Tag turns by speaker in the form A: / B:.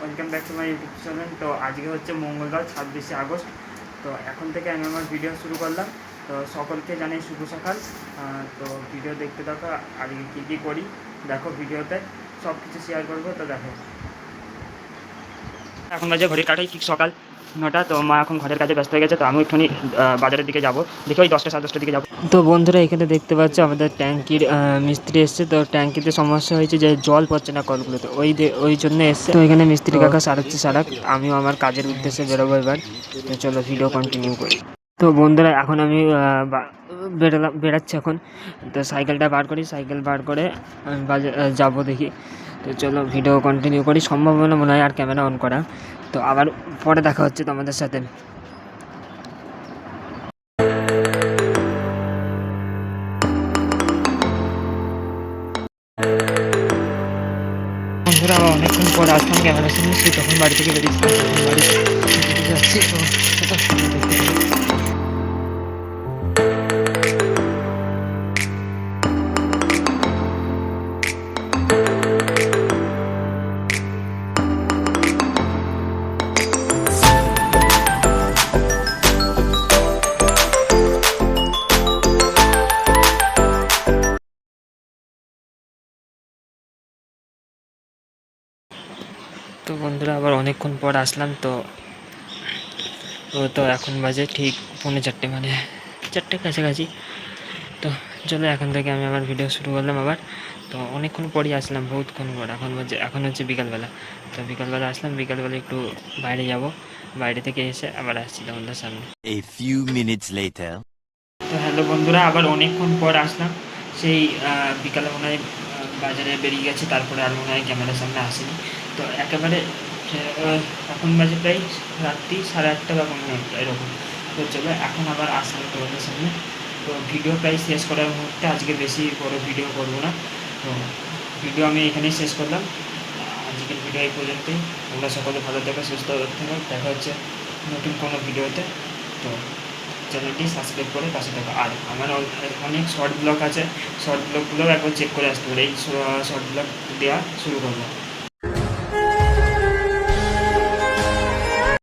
A: Welcome back to my YouTube channel তো আজকে হচ্ছে মঙ্গলবার, ছাব্বিশে আগস্ট। তো এখন থেকে আমি আমার ভিডিও শুরু করলাম। তো সকলকে জানাই শুভ সকাল। তো ভিডিও দেখতে থাকো, আজকে কী কী করি, দেখো ভিডিওতে সব কিছু শেয়ার করব, তো দেখো। এখন বাজে ঘড়ির কাটাই, ঠিক সকাল। নটা, তো মা এখন ঘরের কাজে ব্যস্ত হয়ে গেছে, তো আমি একটুখানি বাজারের দিকে যাব। দেখি ওই দশটা সাড়ে দশটার দিকে যাব। তো বন্ধুরা, এখানে দেখতে পাচ্ছ আমাদের ট্যাঙ্কির মিস্ত্রি এসছে। তো ট্যাঙ্কিতে সমস্যা হয়েছে যে জল পড়ছে না কলগুলোতে ওই ওই জন্য এসছে। তো এখানে মিস্ত্রি কাকা সারাচ্ছে সারাক, আমিও আমার কাজের উদ্দেশ্যে বেরোবো এবার। চলো ভিডিও কন্টিনিউ করি। তো বন্ধুরা এখন আমি বেরোলাম বেরাচ্ছি এখন তো সাইকেলটা বার করি সাইকেল বার করে আমি বাজে যাব দেখি তো চলো ভিডিও কন্টিনিউ করি সম্ভব হলে মনে হয় আর ক্যামেরা অন করা তো আবার পরে দেখা হচ্ছে তোমাদের সাথে বন্ধুরা আবার অনেকক্ষণ পরে আসলাম ক্যামেরার সামনে সে তখন বাড়ি থেকে বেরিয়েছি তখন বাড়ি যাচ্ছি তো দেখতে তো বন্ধুরা আবার অনেকক্ষণ পর আসলাম তো। ও তো এখন বাজে ঠিক পৌনে চারটে মানে চারটে কাছাকাছি। তো চলো এখন থেকে আমি আমার ভিডিও শুরু করলাম আবার। তো অনেকক্ষণ পরই আসলাম বহুতক্ষণ পর। এখন বাজে এখন হচ্ছে বিকালবেলা। তো বিকালবেলা আসলাম বিকালবেলা একটু বাইরে যাব। বাইরে থেকে এসে আবার আসছি তোমাদের সামনে।
B: Minutes later.
A: তো হ্যালো বন্ধুরা আবার অনেকক্ষণ পর আসলাম। সেই বিকালে মনে হয় বাজারে বেরিয়ে গেছে তারপরে আর মনে হয় ক্যামেরার সামনে আসেনি। তো একেবারে এখন বাজে প্রায় রাত্রি সাড়ে আটটা বা মনে হয় এরকম। তো চলো, এখন আবার আসলাম তোমাদের সামনে। তো ভিডিও প্রায় শেষ করার মুহূর্তে, আজকে বেশি বড় ভিডিও করব না। তো ভিডিও আমি এখানেই শেষ করলাম। আজকের ভিডিও এই পর্যন্তই। তোমরা সকলে ভালো থেকো, সুস্থ থেকো। দেখা হচ্ছে নতুন কোনো ভিডিওতে। তো চ্যানেলটি সাবস্ক্রাইব করে পাশে থাকো। আর আমার অনেক শর্ট ব্লগ আছে। শর্ট ব্লগগুলোও একবার চেক করে আসতে পারে। এই শর্ট ব্লগ দেওয়া শুরু করব।